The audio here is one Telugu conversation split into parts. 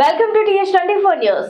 Welcome to TS twenty four news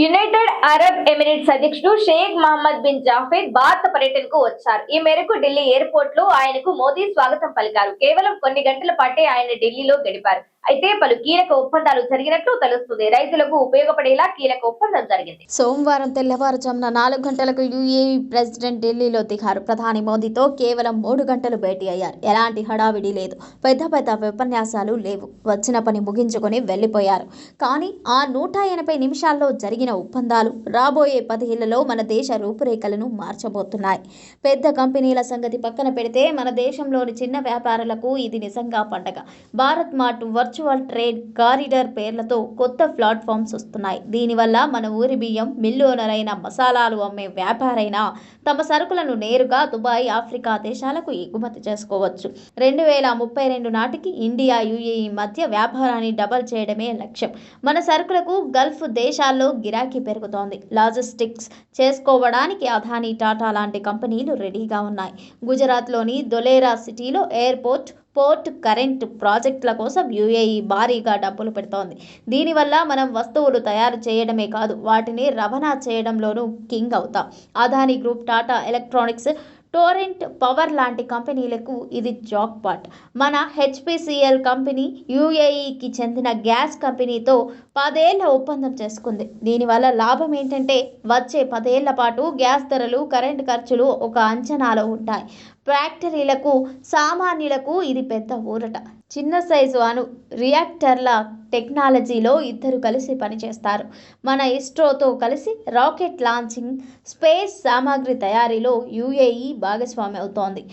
United Arab Emirates అధ్యక్షుడు షేక్ మహమ్మద్ బిన్ జాఫెద్ భారత పర్యటనకు వచ్చారు. ఈ మేరకు ఢిల్లీ ఎయిర్పోర్ట్లో ఆయనకు మోదీ స్వాగతం పలికారు. కేవలం కొన్ని గంటల పాటే ఆయన ఢిల్లీలో గడిపారు. అయితే పలు కీలక ఒప్పందాలు జరిగినట్లు తెలుస్తుంది. రైతులకు ఉపయోగపడేలా కీలక ఒప్పందం జరిగింది. సోమవారం తెల్లవారుజామున నాలుగు గంటలకు యుఏఈ ప్రెసిడెంట్ ఢిల్లీలో దిగారు. ప్రధాని మోదీతో కేవలం మూడు గంటలు భేటీ అయ్యారు. ఎలాంటి హడావిడి లేదు. పెద్ద పెద్ద ఉపన్యాసాలు లేవు. వచ్చిన పని ముగించుకొని వెళ్ళిపోయారు కానీ ఆ నూట ఎనభై నిమిషాల్లో జరిగిన ఒప్పందాలు రాబోయే పదేళ్ళలో మన దేశ రూపురేఖలను మార్చబోతున్నాయి. పెద్ద కంపెనీల సంగతి పక్కన పెడితే మన దేశంలోని చిన్న వ్యాపారులకు ఇది నిజంగా పండగ. Bharat Mart virtual trade corridor పేర్లతో కొత్త ప్లాట్ఫామ్స్ వస్తున్నాయి. దీనివల్ల మన ఊరి బియ్యం మిల్లు ఓనర్ అయిన మసాలాలు అమ్మే వ్యాపారైనా తమ సరుకులను నేరుగా దుబాయ్ ఆఫ్రికా దేశాలకు ఎగుమతి చేసుకోవచ్చు. రెండు వేల ముప్పై రెండు నాటికి ఇండియా యుఏఈ మధ్య వ్యాపారాన్ని డబల్ చేయడమే లక్ష్యం. మన సరుకులకు గల్ఫ్ దేశాల్లో గిరాకీ పెరుగుతోంది. లాజిస్టిక్స్ చేసుకోవడానికి అదానీ టాటా లాంటి కంపెనీలు రెడీగా ఉన్నాయి. గుజరాత్లోని దొలేరా సిటీలో ఎయిర్పోర్ట్ పోర్ట్ కరెంట్ ప్రాజెక్టుల కోసం యుఏఈ భారీగా డబ్బులు పెడుతోంది. దీనివల్ల మనం వస్తువులు తయారు చేయడమే కాదు వాటిని రవాణా చేయడంలోనూ కింగ్ అవుతాం. Adani group Tata electronics Torrent Power లాంటి కంపెనీలకు ఇది జాక్పాట్ మన హెచ్పిసిఎల్ కంపెనీ యుఏఈకి చెందిన గ్యాస్ కంపెనీతో పదేళ్ళ ఒప్పందం చేసుకుంది. దీనివల్ల లాభం ఏంటంటే వచ్చే పదేళ్ళ పాటు గ్యాస్ ధరలు కరెంట్ ఖర్చులు ఒక అంచనాలో ఉంటాయి. ఫ్యాక్టరీలకు సామాన్యులకు ఇది పెద్ద ఊరట. చిన్న సైజు అణు రియాక్టర్ల టెక్నాలజీలో ఇద్దరు కలిసి పనిచేస్తారు. మన ఇస్రోతో కలిసి రాకెట్ లాంచింగ్ స్పేస్ సామాగ్రి తయారీలో యుఏఈ భాగస్వామి అవుతోంది.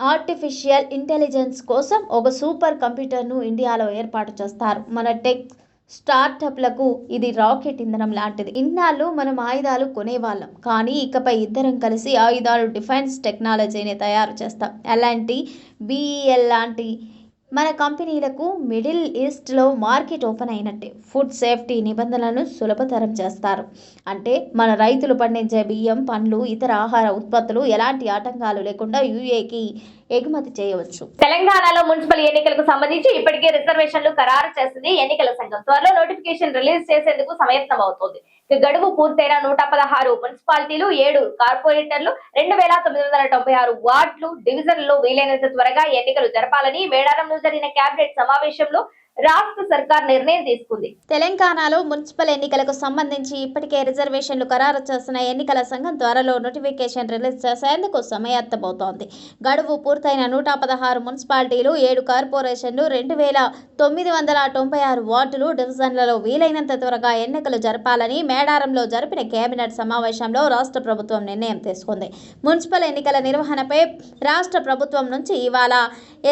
ఆర్టిఫిషియల్ ఇంటెలిజెన్స్ కోసం ఒక సూపర్ కంప్యూటర్ను ఇండియాలో ఏర్పాటు చేస్తారు. మన టెక్ స్టార్టప్లకు ఇది రాకెట్ ఇంధనం లాంటిది. ఇన్నాళ్ళు మనం ఆయుధాలు కొనేవాళ్ళం. కానీ ఇకపై ఇద్దరం కలిసి ఆయుధాలు డిఫెన్స్ టెక్నాలజీని తయారు చేస్తాం. ఎలాంటి బీఈఎల్ లాంటి మన కంపెనీలకు మిడిల్ ఈస్ట్లో మార్కెట్ ఓపెన్ అయినట్టే. ఫుడ్ సేఫ్టీ నిబంధనలను సులభతరం చేస్తారు. అంటే మన రైతులు పండించే బియ్యం పండ్లు ఇతర ఆహార ఉత్పత్తులు ఎలాంటి ఆటంకాలు లేకుండా యూఏకి ఎగుమతి చేయవచ్చు. తెలంగాణలో మున్సిపల్ ఎన్నికలకు సంబంధించి ఇప్పటికే రిజర్వేషన్లు ఖరారు చేసింది ఎన్నికల సంఘం. త్వరలో నోటిఫికేషన్ రిలీజ్ చేసేందుకు సమయత్నం అవుతోంది గడువు పూర్తయిన నూట పదహారు మున్సిపాలిటీలు ఏడు కార్పొరేటర్లు రెండు వేల తొమ్మిది వందల తొంభై ఆరు వార్డులు డివిజన్లు వీలైనంత త్వరగా ఎన్నికలు జరపాలని మేడారంలో జరిగిన కేబినెట్ సమావేశంలో రాష్ట్ర సర్కార్ నిర్ణయం తీసుకుంది. తెలంగాణలో మున్సిపల్ ఎన్నికలకు సంబంధించి ఇప్పటికే రిజర్వేషన్లు ఖరారు చేసిన ఎన్నికల సంఘం త్వరలో నోటిఫికేషన్ రిలీజ్ చేసేందుకు సమయత్తబోతోంది గడువు పూర్తయిన నూట పదహారు మున్సిపాలిటీలు ఏడు కార్పొరేషన్లు రెండు వేల తొమ్మిది వందల తొంభై ఆరు వార్డులు డివిజన్లలో వీలైనంత త్వరగా ఎన్నికలు జరపాలని మేడారంలో జరిపిన కేబినెట్ సమావేశంలో రాష్ట్ర ప్రభుత్వం నిర్ణయం తీసుకుంది. మున్సిపల్ ఎన్నికల నిర్వహణపై రాష్ట్ర ప్రభుత్వం నుంచి ఇవాళ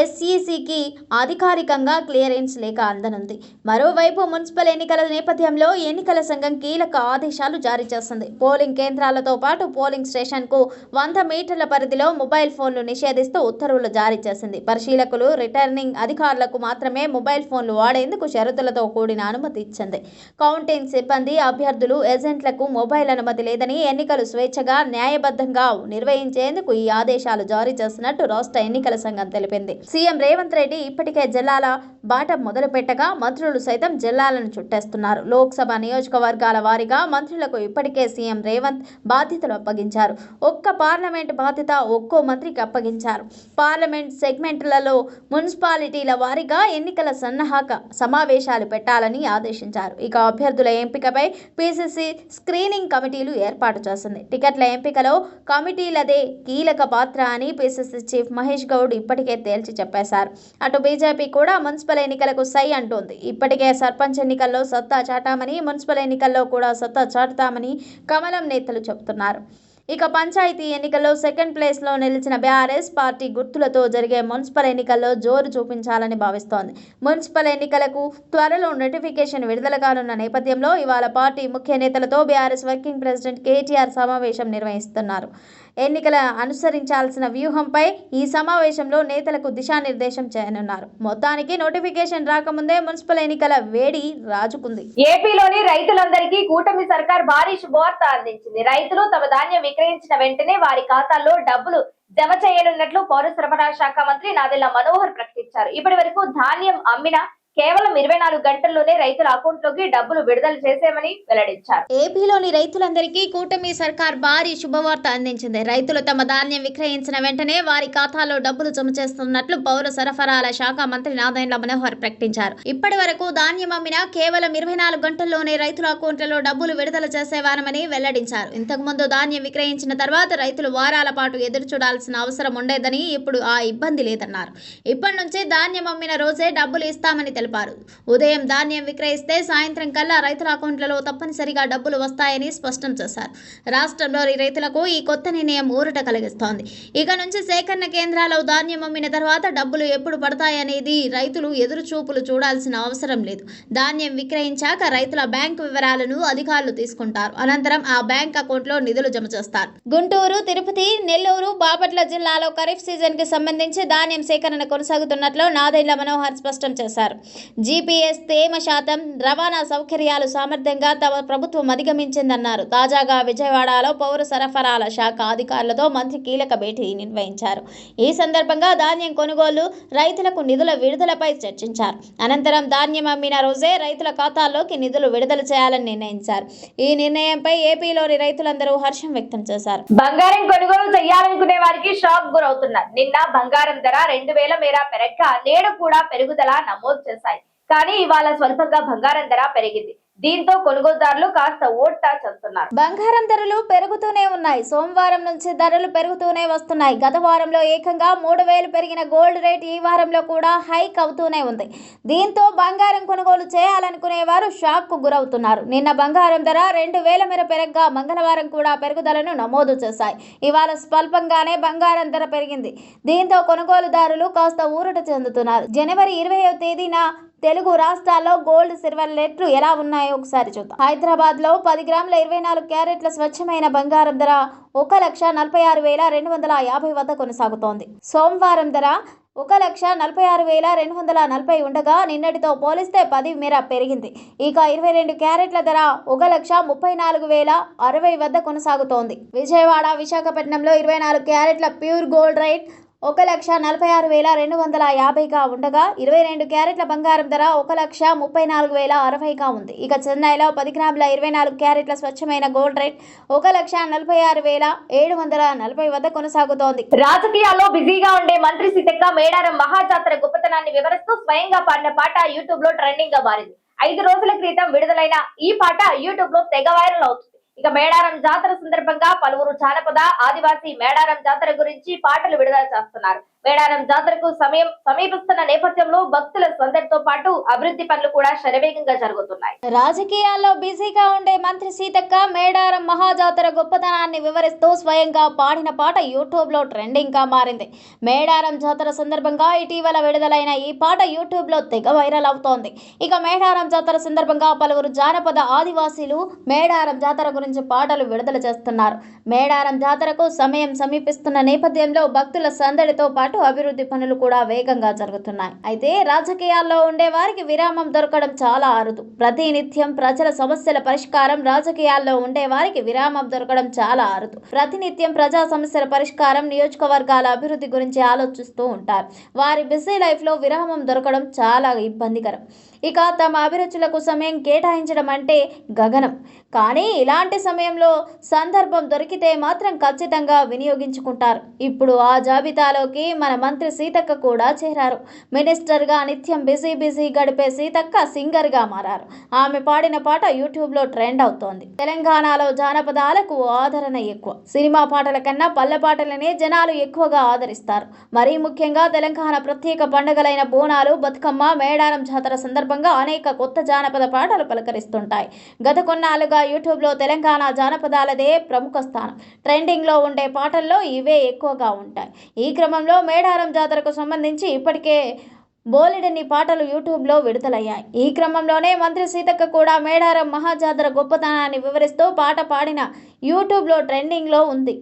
ఎస్ఈసికి అధికారికంగా క్లియరెన్స్ లేఖ అందనుంది. మరోవైపు మున్సిపల్ ఎన్నికల నేపథ్యంలో ఎన్నికల సంఘం కీలక ఆదేశాలు జారీ చేసింది పోలింగ్ కేంద్రాలతో పాటు పోలింగ్ స్టేషన్కు వంద మీటర్ల పరిధిలో మొబైల్ ఫోన్లు నిషేధిస్తూ ఉత్తర్వులు జారీ చేసింది. పరిశీలకులు రిటర్నింగ్ అధికారులకు మాత్రమే మొబైల్ ఫోన్లు వాడేందుకు షరతులతో కూడిన అనుమతి ఇచ్చింది. కౌంటింగ్ సిబ్బంది అభ్యర్థులు ఏజెంట్లకు మొబైల్ అనుమతి లేదని ఎన్నికలు స్వేచ్ఛగా న్యాయబద్ధంగా నిర్వహించేందుకు ఈ ఆదేశాలు జారీ చేసినట్టు రాష్ట్ర ఎన్నికల సంఘం తెలిపింది. సీఎం రేవంత్ రెడ్డి ఇప్పటికే జిల్లాల బాట మొదలు పెట్టగా మంత్రులు సైతం జిల్లాలను చుట్టేస్తున్నారు. లోక్సభ నియోజకవర్గాల వారీగా మంత్రులకు ఇప్పటికే సీఎం రేవంత్ బాధ్యతలు అప్పగించారు. ఒక్క పార్లమెంట్ బాధ్యత ఒక్కో మంత్రికి అప్పగించారు. పార్లమెంట్ సెగ్మెంట్లలో మున్సిపాలిటీల వారీగా ఎన్నికల సన్నాహక సమావేశాలు పెట్టాలని ఆదేశించారు. ఇక అభ్యర్థుల ఎంపికపై పిసిసి స్క్రీనింగ్ కమిటీలు ఏర్పాటు చేసింది. టికెట్ల ఎంపికలో కమిటీలదే కీలక పాత్ర అని పిసిసి చీఫ్ మహేష్ గౌడ్ ఇప్పటికే తేల్చి చెప్పేశారు. అటు బీజేపీ కూడా మున్సిపల్ ఎన్నికలకు సై అంటోంది. ఇప్పటికే సర్పంచ్ ఎన్నికల్లో సత్తా చాటామని మున్సిపల్ ఎన్నికల్లో కూడా సత్తా చాటుతామని కమలం నేతలు చెబుతున్నారు. ఇక పంచాయతీ ఎన్నికల్లో సెకండ్ ప్లేస్లో నిలిచిన బీఆర్ఎస్ పార్టీ గుర్తులతో జరిగే మున్సిపల్ ఎన్నికల్లో జోరు చూపించాలని భావిస్తోంది. మున్సిపల్ ఎన్నికలకు త్వరలో నోటిఫికేషన్ విడుదల కానున్న నేపథ్యంలో ఇవాళ పార్టీ ముఖ్య నేతలతో బీఆర్ఎస్ వర్కింగ్ ప్రెసిడెంట్ కేటీఆర్ సమావేశం నిర్వహిస్తున్నారు. ఎన్నికల అనుసరించాల్సిన వ్యూహంపై ఈ సమావేశంలో నేతలకు దిశానిర్దేశం చేయనున్నారు. మొత్తానికి నోటిఫికేషన్ రాకముందే మున్సిపల్ ఎన్నికల వేడి రాజుకుంది. ఏపీలోని రైతులందరికీ కూటమి సర్కార్ భారీ శుభవార్త అందించింది. రైతులు తమ ధాన్యం విక్రయించిన వెంటనే వారి ఖాతాల్లో డబ్బులు జమ చేయనున్నట్లు పౌర సరఫరా శాఖ మంత్రి నాదెల్ల మనోహర్ ప్రకటించారు. ఇప్పటి వరకు ధాన్యం అమ్మిన కేవలం ఇరవై నాలుగు గంటల్లోనే రైతుల అకౌంట్లోకి డబ్బులు విడుదల చేసామని వెల్లడించారు. ఏపీలోని రైతులందరికీ కూటమి సర్కార్ భారీ శుభవార్త అందించింది. రైతులు తమ ధాన్యం విక్రయించిన వెంటనే వారి ఖాతాలో డబ్బులు జమ చేస్తున్నట్లు పౌర సరఫరాల శాఖ మంత్రి నాదెండ్ల మనోహర్ ప్రకటించారు. ఇప్పటి వరకు ధాన్యం అమ్మిన కేవలం ఇరవై నాలుగు గంటల్లోనే రైతుల అకౌంట్లలో డబ్బులు విడుదల చేసేవారమని వెల్లడించారు. ఇంతకుముందు ధాన్యం విక్రయించిన తర్వాత రైతులు వారాల పాటు ఎదురు చూడాల్సిన అవసరం ఉండేదని ఇప్పుడు ఆ ఇబ్బంది లేదన్నారు. ఇప్పటి నుంచి ధాన్యం అమ్మిన రోజే డబ్బులు ఇస్తామని తెలిపారు ఉదయం ధాన్యం విక్రయిస్తే సాయంత్రం కల్లా రైతుల అకౌంట్లలో తప్పనిసరిగా డబ్బులు వస్తాయని స్పష్టం చేశారు. రాష్ట్రంలోని రైతులకు ఈ కొత్త నిర్ణయం ఊరట కలిగిస్తోంది. ఇక నుంచి సేకరణ కేంద్రాలు ధాన్యం అమ్మిన తర్వాత డబ్బులు ఎప్పుడు పడతాయనేది రైతులు ఎదురు చూపులు చూడాల్సిన అవసరం లేదు. ధాన్యం విక్రయించాక రైతుల బ్యాంకు వివరాలను అధికారులు తీసుకుంటారు. అనంతరం ఆ బ్యాంక్ అకౌంట్లో నిధులు జమ చేస్తారు. గుంటూరు తిరుపతి నెల్లూరు బాపట్ల జిల్లాలో ఖరీఫ్ సీజన్కి సంబంధించి ధాన్యం సేకరణ కొనసాగుతున్నట్లు నాదెండ్ల మనోహర్ స్పష్టం చేశారు. జీపీఎస్ తేమ శాతం రవాణా సౌకర్యాలు సామర్థ్యంగా తమ ప్రభుత్వం అధిగమించిందన్నారు. తాజాగా విజయవాడలో పౌర సరఫరాల శాఖ అధికారులతో మంత్రి కీలక భేటీ నిర్వహించారు. ఈ సందర్భంగా ధాన్యం కొనుగోలు రైతులకు నిధుల విడుదలపై చర్చించారు. అనంతరం ధాన్యం అమ్మిన రోజే రైతుల ఖాతాల్లోకి నిధులు విడుదల చేయాలని నిర్ణయించారు. ఈ నిర్ణయంపై ఏపీలోని రైతులందరూ హర్షం వ్యక్తం చేశారు. బంగారం కొనుగోలు చేయాలనుకునే వారికి షాక్ గురవుతున్నారు. నిన్న బంగారం ధర రెండు వేల మేర పెరక్క నేడు కూడా పెరుగుదల నమోదు కానీ ఇవాళ స్వల్పంగా బంగారం ధర పెరిగింది. దీంతో కొనుగోలుదారులు కాస్త ఓట్టా చెందుతున్నారు బంగారం ధరలు పెరుగుతూనే ఉన్నాయి. సోమవారం నుంచి ధరలు పెరుగుతూనే వస్తున్నాయి. గత వారంలో ఏకంగా మూడు వేలు పెరిగిన గోల్డ్ రేట్ ఈ వారంలో కూడా హైక్ అవుతూనే ఉంది. దీంతో బంగారం కొనుగోలు చేయాలనుకునే వారు షాక్కు గురవుతున్నారు. నిన్న బంగారం ధర రెండు వేల మేర పెరగ్గా మంగళవారం కూడా పెరుగుదలను నమోదు చేశాయి. ఇవాళ స్వల్పంగానే బంగారం ధర పెరిగింది. దీంతో కొనుగోలుదారులు కాస్త ఊరట చెందుతున్నారు. జనవరి ఇరవై తేదీన తెలుగు రాష్ట్రాల్లో గోల్డ్ సిల్వర్ రేట్లు ఎలా ఉన్నాయో ఒకసారి చూద్దాం. హైదరాబాద్లో పది గ్రాముల ఇరవై నాలుగు క్యారెట్ల స్వచ్ఛమైన బంగారం ధర ఒక లక్ష నలభై ఆరు వేల రెండు వందల యాభై వద్ద కొనసాగుతోంది. సోమవారం ధర ఒక లక్ష నలభై ఆరు వేల రెండు వందల నలభై ఉండగా నిన్నటితో పోలిస్తే పది మేర పెరిగింది. ఇక ఇరవై రెండు క్యారెట్ల ధర ఒక లక్ష ముప్పై నాలుగు వేల అరవై వద్ద కొనసాగుతోంది. విజయవాడ విశాఖపట్నంలో ఇరవై నాలుగు క్యారెట్ల ప్యూర్ గోల్డ్ రేట్ ఒక లక్ష నలభై ఆరు వేల రెండు వందల యాభైగా ఉండగా ఇరవై రెండు క్యారెట్ల బంగారం ధర ఒక లక్ష ముప్పై నాలుగు వేల అరవైగా ఉంది. ఇక చెన్నైలో పది గ్రాముల ఇరవై నాలుగు క్యారెట్ల స్వచ్ఛమైన గోల్డ్ రేట్ ఒక లక్ష నలభై ఆరు వేల ఏడు వందల నలభై వద్ద కొనసాగుతోంది. రాజకీయాల్లో బిజీగా ఉండే మంత్రి సీతక్క మేడారం మహాజాతర గొప్పతనాన్ని వివరిస్తూ స్వయంగా పాడిన పాట యూట్యూబ్లో ట్రెండింగ్గా మారింది. ఐదు రోజుల క్రితం విడుదలైన ఈ పాట యూట్యూబ్లో తెగ వైరల్ అవుతుంది. ఇక మేడారం జాతర సందర్భంగా పలువురు జానపద ఆదివాసీ మేడారం జాతర గురించి పాటలు విడుదల చేస్తున్నారు. మేడారం జాతరకు సమయం సమీపిస్తున్న నేపథ్యంలో భక్తుల సందడితో పాటు అభివృద్ధి పనులు కూడా శరవేగంగా జరుగుతున్నాయి. రాజకీయాల్లో బిజీగా ఉండే మంత్రి సీతక్క మేడారం మహాజాతర గొప్పతనాన్ని వివరిస్తూ స్వయంగా పాడిన పాట యూట్యూబ్లో ట్రెండింగ్గా మారింది. మేడారం జాతర సందర్భంగా ఇటీవల విడుదలైన ఈ పాట యూట్యూబ్లో తెగ వైరల్ అవుతోంది. ఇక మేడారం జాతర సందర్భంగా పలువురు జానపద ఆదివాసీలు మేడారం జాతర గురించి పాటలు విడుదల చేస్తున్నారు. మేడారం జాతరకు సమయం సమీపిస్తున్న నేపథ్యంలో భక్తుల సందడితో పాటు అభివృద్ధి పనులు కూడా వేగంగా జరుగుతున్నాయి. అయితే రాజకీయాల్లో ఉండే వారికి విరామం దొరకడం చాలా అరుదు. ప్రతినిత్యం ప్రజల సమస్యల పరిష్కారం రాజకీయాల్లో ఉండే వారికి విరామం దొరకడం చాలా అరుదు. ప్రతినిత్యం ప్రజా సమస్యల పరిష్కారం నియోజకవర్గాల అభివృద్ధి గురించి ఆలోచిస్తూ ఉంటారు. వారి బిజీ లైఫ్లో విరామం దొరకడం చాలా ఇబ్బందికరం. ఇక తమ అభిరుచులకు సమయం కేటాయించడం అంటే గగనం. కానీ ఇలాంటి సమయంలో సందర్భం దొరికితే మాత్రం ఖచ్చితంగా వినియోగించుకుంటారు. ఇప్పుడు ఆ జాబితాలోకి మన మంత్రి సీతక్క కూడా చేరారు. మినిస్టర్గా నిత్యం బిజీ బిజీ గడిపే సీతక్క సింగర్గా మారారు. ఆమె పాడిన పాట యూట్యూబ్లో ట్రెండ్ అవుతోంది. తెలంగాణలో జానపదాలకు ఆదరణ ఎక్కువ. సినిమా పాటల కన్నా పల్లె పాటలనే జనాలు ఎక్కువగా ఆదరిస్తారు. మరీ ముఖ్యంగా తెలంగాణ ప్రత్యేక పండుగలైన బోనాలు బతుకమ్మ మేడారం జాతర సందర్భంగా అనేక కొత్త జానపద పాటలు పలకరిస్తుంటాయి. గత కొన్నాళ్ళుగా యూట్యూబ్లో తెలంగాణ జానపదాలదే ప్రముఖ స్థానం. ట్రెండింగ్లో ఉండే పాటల్లో ఇవే ఎక్కువగా ఉంటాయి. ఈ క్రమంలో మేడారం జాతరకు సంబంధించి ఇప్పటికే బోలెడన్ని పాటలు యూట్యూబ్లో విడుదలయ్యాయి. ఈ క్రమంలోనే మంత్రి సీతక్క కూడా మేడారం మహాజాతర గొప్పతనాన్ని వివరిస్తూ పాట పాడిన యూట్యూబ్లో ట్రెండింగ్లో ఉంది.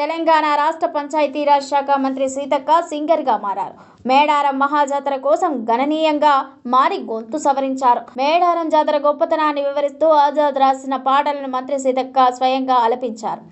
తెలంగాణ రాష్ట్ర పంచాయతీరాజ్ శాఖ మంత్రి సీతక్క సింగర్గా మారారు. మేడారం మహాజాతర కోసం గణనీయంగా మారి గొంతు సవరించారు. మేడారం జాతర గొప్పతనాన్ని వివరిస్తూ ఆజాద్ రాసిన పాటలను మంత్రి సీతక్క స్వయంగా ఆలపించారు.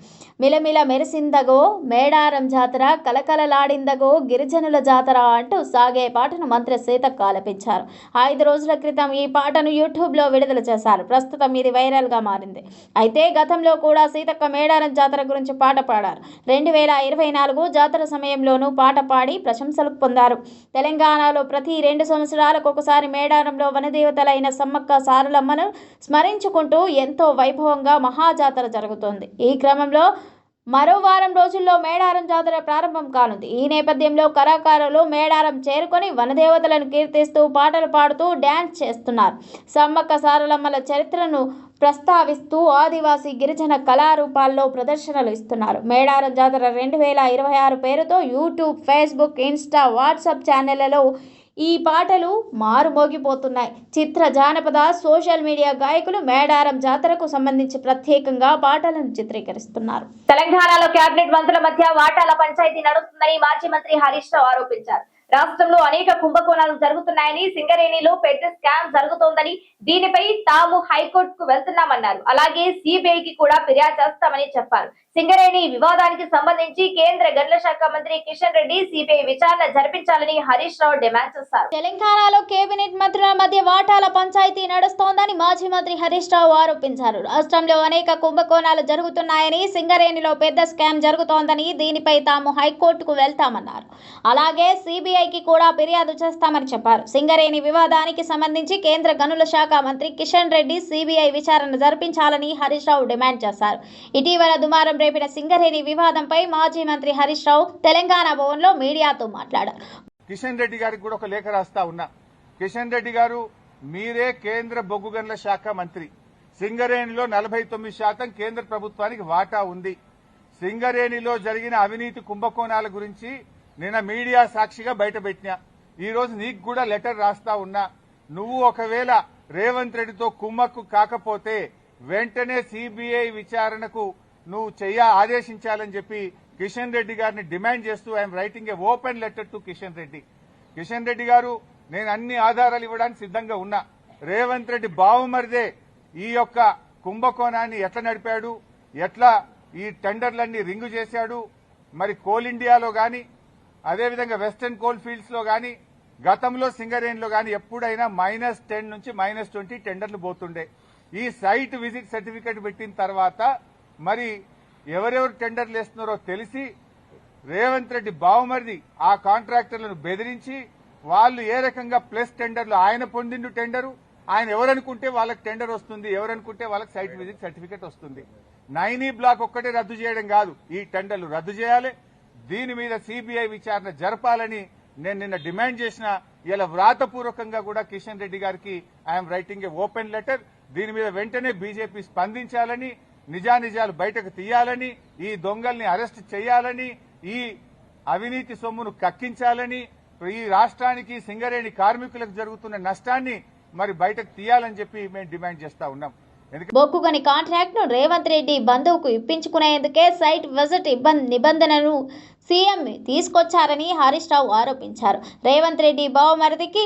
మిలమిల మెరిసిందగో మేడారం జాతర కలకలలాడిందగో గిరిజనుల జాతర అంటూ సాగే పాటను మంత్రి సీతక్క ఆలపించారు. ఐదు రోజుల క్రితం ఈ పాటను యూట్యూబ్లో విడుదల చేశారు. ప్రస్తుతం ఇది వైరల్గా మారింది. అయితే గతంలో కూడా సీతక్క మేడారం జాతర గురించి పాట పాడారు. రెండు వేల ఇరవై నాలుగు జాతర సమయంలోనూ పాట పాడి ప్రశంసలు పొందారు. తెలంగాణలో ప్రతి రెండు సంవత్సరాలకు ఒకసారి మేడారంలో వనదేవతలైన సమ్మక్క సారలమ్మను స్మరించుకుంటూ ఎంతో వైభవంగా మహాజాతర జరుగుతోంది. ఈ క్రమంలో మరో వారం రోజుల్లో మేడారం జాతర ప్రారంభం కానుంది. ఈ నేపథ్యంలో కళాకారులు మేడారం చేరుకొని వనదేవతలను కీర్తిస్తూ పాటలు పాడుతూ డ్యాన్స్ చేస్తున్నారు. సమ్మక్క సారలమ్మల చరిత్రను ప్రస్తావిస్తూ ఆదివాసీ గిరిజన కళారూపాల్లో ప్రదర్శనలు ఇస్తున్నారు. మేడారం జాతర రెండు వేల ఇరవై ఆరు పేరుతో యూట్యూబ్ ఫేస్బుక్ ఇన్స్టా వాట్సాప్ ఛానళ్ళలో ఈ పాటలు మారుమోగిపోతున్నాయి. చిత్ర జానపద సోషల్ మీడియా గాయకులు మేడారం జాతరకు సంబంధించి ప్రత్యేకంగా పాటలను చిత్రీకరిస్తున్నారు. తెలంగాణలో కేబినెట్ మంత్రుల మధ్య వాటాల పంచాయతీ నడుస్తుందని మాజీ మంత్రి హరీష్ రావు ఆరోపించారు. రాష్ట్రంలో అనేక కుంభకోణాలు జరుగుతున్నాయని సింగరేణిలో పెద్ద స్కామ్ జరుగుతోందని దీనిపై తాము హైకోర్టుకు వెళ్తున్నామన్నారు. అలాగే సిబిఐకి కూడా ఫిర్యాదు చేస్తామని చెప్పారు. సింగరేణి వివాదానికి సంబంధించి కేంద్ర గనుల శాఖ మంత్రి కిషన్ రెడ్డి సిబిఐ విచారణ జరిపించాలని హరీష్ రావు డిమాండ్ చేశారు. తెలంగాణలో కేబినెట్ మంత్రుల మధ్య వాటాల పంచాయతీ నడుస్తోందని మాజీ మంత్రి హరీష్ రావు ఆరోపించారు. రాష్ట్రంలో అనేక కుంభకోణాలు జరుగుతున్నాయని సింగరేణిలో పెద్ద స్కామ్ జరుగుతోందని దీనిపై తాము హైకోర్టుకు వెళ్తామన్నారు. అలాగే సిబిఐకి కూడా ఫిర్యాదు చేస్తామని చెప్పారు. సింగరేణి వివాదానికి సంబంధించి కేంద్ర గనుల శాఖ మంత్రి కిషన్ రెడ్డి సిబిఐ విచారణ జరిపించాలని హరీష్ రావు డిమాండ్ చేశారు. ఇటీవల దుమారం రేపిన సింగరేణి వివాదంపై మాజీ మంత్రి హరీష్ రావు తెలంగాణ భవన్లో మీడియాతో మాట్లాడారు. కిషన్ రెడ్డి గారికి కూడా ఒక లేఖ రాస్తా ఉన్నా. కిషన్ రెడ్డి గారు మీరే కేంద్ర బొగ్గు గనుల శాఖ మంత్రి. సింగరేణిలో నలభై తొమ్మిది శాతం కేంద్ర ప్రభుత్వానికి వాటా ఉంది. సింగరేణిలో జరిగిన అవినీతి కుంభకోణాల గురించి నిన్న మీడియా సాక్షిగా బయటపెట్టినా ఈ రోజు నీకు కూడా లెటర్ రాస్తా ఉన్నా. నువ్వు ఒకవేళ రేవంత్ రెడ్డితో కుమ్మక్కు కాకపోతే వెంటనే సిబిఐ విచారణకు నువ్వు చెయ్య ఆదేశించాలని చెప్పి కిషన్ రెడ్డి గారిని డిమాండ్ చేస్తూ I'm writing a open letter to Kishan Reddy. Kishan Reddy గారు నేను అన్ని ఆధారాలు ఇవ్వడానికి సిద్ధంగా ఉన్నా. రేవంత్ రెడ్డి బావుమరిదే ఈ యొక్క కుంభకోణాన్ని ఎట్లా నడిపాడు ఎట్లా ఈ టెండర్లన్నీ రింగు చేశాడు మరి కోల్ ఇండియాలో గాని అదేవిధంగా వెస్టర్న్ కోల్ ఫీల్డ్స్లో గాని గతంలో సింగరేణిలో గాని ఎప్పుడైనా మైనస్ టెన్ నుంచి మైనస్ ట్వంటీ టెండర్లు పోతుండే. ఈ సైట్ విజిట్ సర్టిఫికేట్ పెట్టిన తర్వాత మరి ఎవరెవరు టెండర్లు వేస్తున్నారో తెలిసి రేవంత్ రెడ్డి బావమరిది ఆ కాంట్రాక్టర్లను బెదిరించి వాళ్ళు ఏ రకంగా ప్లస్ టెండర్లు ఆయన పొందిండు టెండరు? ఆయన ఎవరనుకుంటే వాళ్ళకి టెండర్ వస్తుంది ఎవరనుకుంటే వాళ్ళకి సైట్ విజిట్ సర్టిఫికేట్ వస్తుంది. నైనీ బ్లాక్ ఒక్కటే రద్దు చేయడం కాదు ఈ టెండర్లు రద్దు చేయాలి. దీని మీద సిబిఐ విచారణ జరపాలని నేను నిన్న డిమాండ్ చేసిన ఇలా వ్రాతపూర్వకంగా కూడా కిషన్ రెడ్డి గారికి I'm writing a open letter. దీని మీద వెంటనే బీజేపీ స్పందించాలని నిజానిజాలు బయటకు తీయాలని ఈ దొంగల్ని అరెస్ట్ చేయాలని ఈ అవినీతి సొమ్మును కక్కించాలని ఈ రాష్ట్రానికి సింగరేణి కార్మికులకు జరుగుతున్న నష్టాన్ని మరి బయటకు తీయాలని చెప్పి మేము డిమాండ్ చేస్తా ఉన్నాం. ఎందుకంటే బొక్కుగని కాంట్రాక్ట్ను రేవంత్ రెడ్డి బంధువుకు ఇప్పించుకునేందుకే సైట్ విజిట్ ఇబ్బంది నిబంధనను సీఎం తీసుకొచ్చారని హరీష్ రావు ఆరోపించారు. రేవంత్ రెడ్డి బావమరిదికి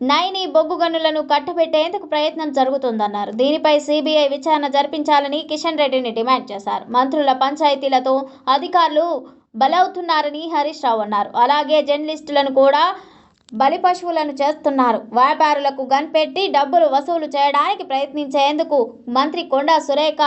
నైని బొగ్గు గనులను కట్టబెట్టేందుకు ప్రయత్నం జరుగుతుందన్నారు. దీనిపై సిబిఐ విచారణ జరిపించాలని కిషన్ రెడ్డిని డిమాండ్ చేశారు. మంత్రుల పంచాయతీలతో అధికారులు బలవుతున్నారని హరీష్ రావు అన్నారు. అలాగే జర్నలిస్టులను కూడా బలి పశువులను చేస్తున్నారు. వ్యాపారులకు గన్పెట్టి డబ్బులు వసూలు చేయడానికి ప్రయత్నించేందుకు మంత్రి కొండా సురేఖ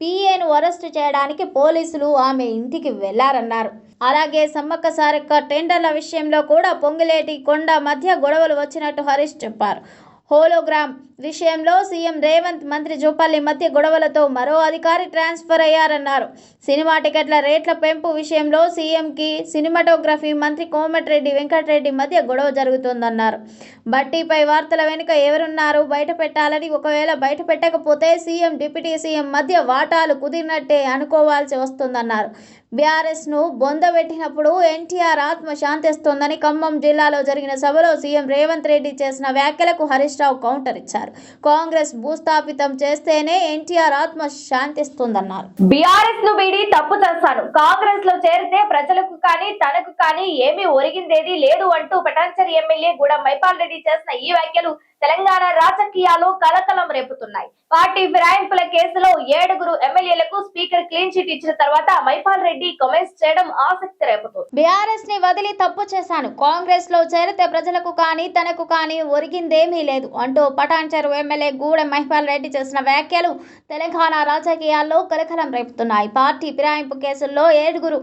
పిఏను అరెస్టు చేయడానికి పోలీసులు ఆమె ఇంటికి వెళ్ళారన్నారు. అలాగే సమ్మక్క సారక్క టెండర్ల విషయంలో కూడా పొంగులేటి కొండ మధ్య గొడవలు వచ్చినట్టు హరీష్ చెప్పారు. హోలోగ్రామ్ విషయంలో సీఎం రేవంత్ మంత్రి జూపల్లి మధ్య గొడవలతో మరో అధికారి ట్రాన్స్ఫర్ అయ్యారన్నారు. సినిమా టికెట్ల రేట్ల పెంపు విషయంలో సీఎంకి సినిమాటోగ్రఫీ మంత్రి కోమటిరెడ్డి వెంకటరెడ్డి మధ్య గొడవ జరుగుతోందన్నారు. బట్టీపై వార్తల వెనుక ఎవరున్నారు? బయట పెట్టాలని ఒకవేళ బయట పెట్టకపోతే సీఎం డిప్యూటీ సీఎం మధ్య వాటాలు కుదిరినట్టే అనుకోవాల్సి వస్తుందన్నారు. బీఆర్ఎస్ను బొందబెట్టినప్పుడు ఎన్టీఆర్ ఆత్మ శాంతిస్తోందని ఖమ్మం జిల్లాలో జరిగిన సభలో సీఎం రేవంత్ రెడ్డి చేసిన వ్యాఖ్యలకు హరీష్ రావు కౌంటర్ ఇచ్చారు. కాంగ్రెస్ భూస్థాపితం చేస్తేనే ఎన్టీఆర్ ఆత్మ శాంతిస్తుందన్నారు. బీఆర్ఎస్ను వీడి తప్పు చేస్తాను కాంగ్రెస్లో చేరితే ప్రజలకు కానీ తనకు కానీ ఏమీ ఒరిగిందేది లేదు అంటూ పటాన్చరి ఎమ్మెల్యే గూడ మైపాల్ రెడ్డి చేసిన ఈ వ్యాఖ్యలు తెలంగాణ రాజకీయాలు కలకలం రేపుతున్నాయి. పార్టీ ఫిరాయింపుల కేసులో ఏడుగురు ఎమ్మెల్యేలకు స్పీకర్ క్లీన్ చిట్ ఇచ్చిన తర్వాత మైపాల్ రెడ్డి కామెంట్స్ చేయడం ఆసక్తి రేపుతుంది. బీఆర్ఎస్ని వదిలి తప్పు చేశాను. కాంగ్రెస్లో చేరితే ప్రజలకు కానీ తనకు కానీ ఒరిగిందేమీ లేదు అంటూ పటాన్చెరు ఎమ్మెల్యే గూడె మహిపాల్ రెడ్డి చేసిన వ్యాఖ్యలు తెలంగాణ రాజకీయాల్లో కలకలం రేపుతున్నాయి. పార్టీ ఫిరాయింపు కేసుల్లో ఏడుగురు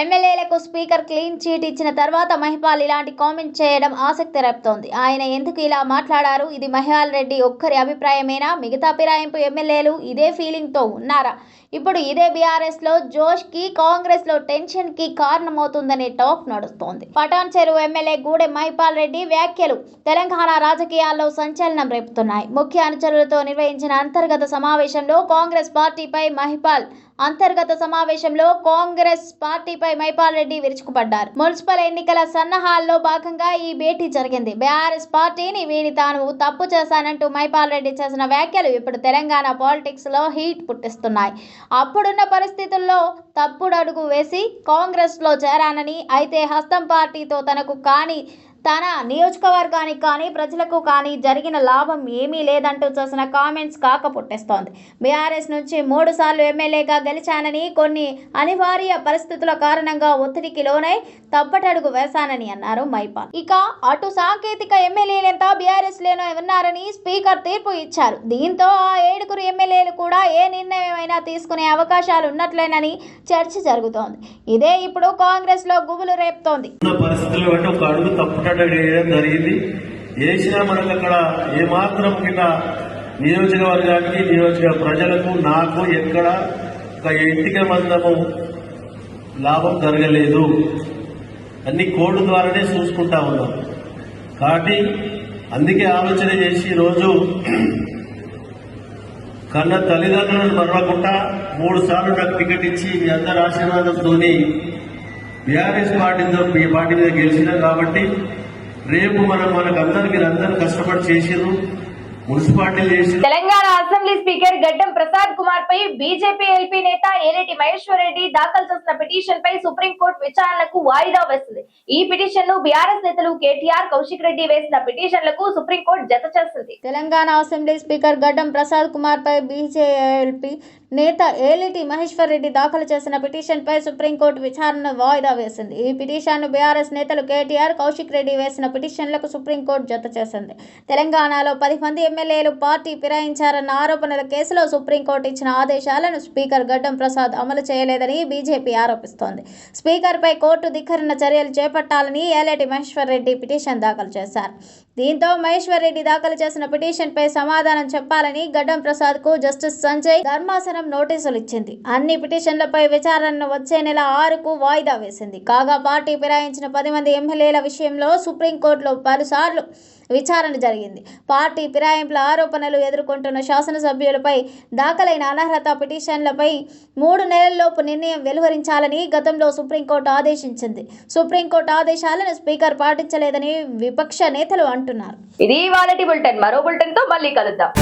ఎమ్మెల్యేలకు స్పీకర్ క్లీన్ చీట్ ఇచ్చిన తర్వాత మహిపాల్ ఇలాంటి కామెంట్ చేయడం ఆసక్తి రేపుతోంది. ఆయన ఎందుకు ఇలా మాట్లాడారు? ఇది మహిపాల్ రెడ్డి ఒక్కరి అభిప్రాయమేనా? మిగతా ఫిరాయింపు ఎమ్మెల్యేలు ఇదే ఫీలింగ్తో ఉన్నారా? ఇప్పుడు ఇదే బీఆర్ఎస్లో జోష్కి కాంగ్రెస్లో టెన్షన్కి కారణమవుతుందనే టాక్ నడుస్తోంది. పటాన్ చెరువు ఎమ్మెల్యే గూడె మహిపాల్ రెడ్డి వ్యాఖ్యలు తెలంగాణ రాజకీయాల్లో సంచలనం రేపుతున్నాయి. ముఖ్య అనుచరులతో నిర్వహించిన అంతర్గత సమావేశంలో కాంగ్రెస్ పార్టీపై మహిపాల్ అంతర్గత సమావేశంలో కాంగ్రెస్ పార్టీపై మైపాల్ రెడ్డి విరుచుకుపడ్డారు. మున్సిపల్ ఎన్నికల సన్నాహాల్లో భాగంగా ఈ భేటీ జరిగింది. బీఆర్ఎస్ పార్టీని వీడి తాను తప్పు చేశానంటూ మైపాల్ రెడ్డి చేసిన వ్యాఖ్యలు ఇప్పుడు తెలంగాణ పాలిటిక్స్లో హీట్ పుట్టిస్తున్నాయి. అప్పుడున్న పరిస్థితుల్లో తప్పుడు అడుగు వేసి కాంగ్రెస్లో చేరానని అయితే హస్తం పార్టీతో తనకు కానీ తన నియోజకవర్గానికి కానీ ప్రజలకు కానీ జరిగిన లాభం ఏమీ లేదంటూ చేసిన కామెంట్స్ కాకపుట్టేస్తోంది బీఆర్ఎస్ నుంచి మూడు సార్లు ఎమ్మెల్యేగా గెలిచానని కొన్ని అనివార్య పరిస్థితుల కారణంగా ఒత్తిడికి లోనై తప్పటడుగు వేశానని అన్నారు మైపాల్. ఇక అటు సాంకేతిక ఎమ్మెల్యేలంతా బీఆర్ఎస్ లేనో ఉన్నారని స్పీకర్ తీర్పు ఇచ్చారు. దీంతో ఆ ఏడుగురు ఎమ్మెల్యేలు కూడా ఏ నిర్ణయమైనా తీసుకునే అవకాశాలు ఉన్నట్లేనని చర్చ జరుగుతోంది. ఇదే ఇప్పుడు కాంగ్రెస్లో గుబులు రేపుతోంది. పరిస్థితులు ఒక అడుగు తప్పుటట్టు వేయడం జరిగింది? వేసినా మనకు అక్కడ ఏమాత్రం కింద నియోజకవర్గానికి నియోజక ప్రజలకు నాకు ఎక్కడ ఒక ఇంటికి మందము లాభం జరగలేదు. అన్ని కోర్టు ద్వారానే చూసుకుంటా ఉన్నాం. కాబట్టి అందుకే ఆలోచన చేసి రోజు కన్న తల్లిదండ్రులను మరవకుండా మూడు సార్లు నాకు టికెట్ ఇచ్చి మీ అందరి ఆశీర్వాదంతో బీఆర్ఎస్ పార్టీతో మీ పార్టీ మీద గెలిచినా కాబట్టి రేపు మనం మనకు అందరు కష్టపడి చేసిర్రు తెలంగాణ అసెంబ్లీ స్పీకర్ గడ్డం ప్రసాద్ కుమార్ పై బీజేపీ ఎల్పీ నేత ఏలేటి మహేశ్వర్ రెడ్డి దాఖలు చేసిన పిటిషన్ పై సుప్రీంకోర్టు విచారణకు వాయిదా వేసింది. ఈ పిటిషన్ను బీఆర్ఎస్ నేతలు కేటీఆర్ కౌశిక్ రెడ్డి వేసిన పిటిషన్లకు సుప్రీంకోర్టు జత చేసింది. తెలంగాణ అసెంబ్లీ స్పీకర్ గడ్డం ప్రసాద్ కుమార్ పై బీజేఎల్పీ నేత ఏలిటి మహేశ్వర్ రెడ్డి దాఖలు చేసిన పిటిషన్పై సుప్రీంకోర్టు విచారణ వాయిదా వేసింది. ఈ పిటిషన్ను బీఆర్ఎస్ నేతలు కేటీఆర్ కౌశిక్ రెడ్డి వేసిన పిటిషన్లకు సుప్రీంకోర్టు జత చేసింది. తెలంగాణలో పది మంది ఎమ్మెల్యేలు పార్టీ ఫిరాయించారన్న ఆరోపణల కేసులో సుప్రీంకోర్టు ఇచ్చిన ఆదేశాలను స్పీకర్ గడ్డం ప్రసాద్ అమలు చేయలేదని బీజేపీ ఆరోపిస్తోంది. స్పీకర్పై కోర్టు ధిక్కరణ చర్యలు చేపట్టాలని ఏలేటి మహేశ్వర్ రెడ్డి పిటిషన్ దాఖలు చేశారు. దీంతో మహేశ్వర్ రెడ్డి దాఖలు చేసిన పిటిషన్పై సమాధానం చెప్పాలని గడ్డం ప్రసాద్కు జస్టిస్ సంజయ్ ధర్మాసనం నోటీసులు ఇచ్చింది. అన్ని పిటిషన్లపై విచారణను వచ్చే నెల ఆరుకు వాయిదా వేసింది. కాగా పార్టీ ఫిరాయించిన పది మంది ఎమ్మెల్యేల విషయంలో సుప్రీంకోర్టులో పలుసార్లు విచారణ జరిగింది. పార్టీ ఫిరాయింపుల ఆరోపణలు ఎదుర్కొంటున్న శాసనసభ్యులపై దాఖలైన అనర్హత పిటిషన్లపై మూడు నెలల్లోపు నిర్ణయం వెలువరించాలని గతంలో సుప్రీంకోర్టు ఆదేశించింది. సుప్రీంకోర్టు ఆదేశాలను స్పీకర్ పాటించలేదని విపక్ష నేతలు అంటున్నారు. ఇది వాళ్ళటి బులెటిన్ మరో బులెటిన్తో మళ్ళీ కలుద్దాం.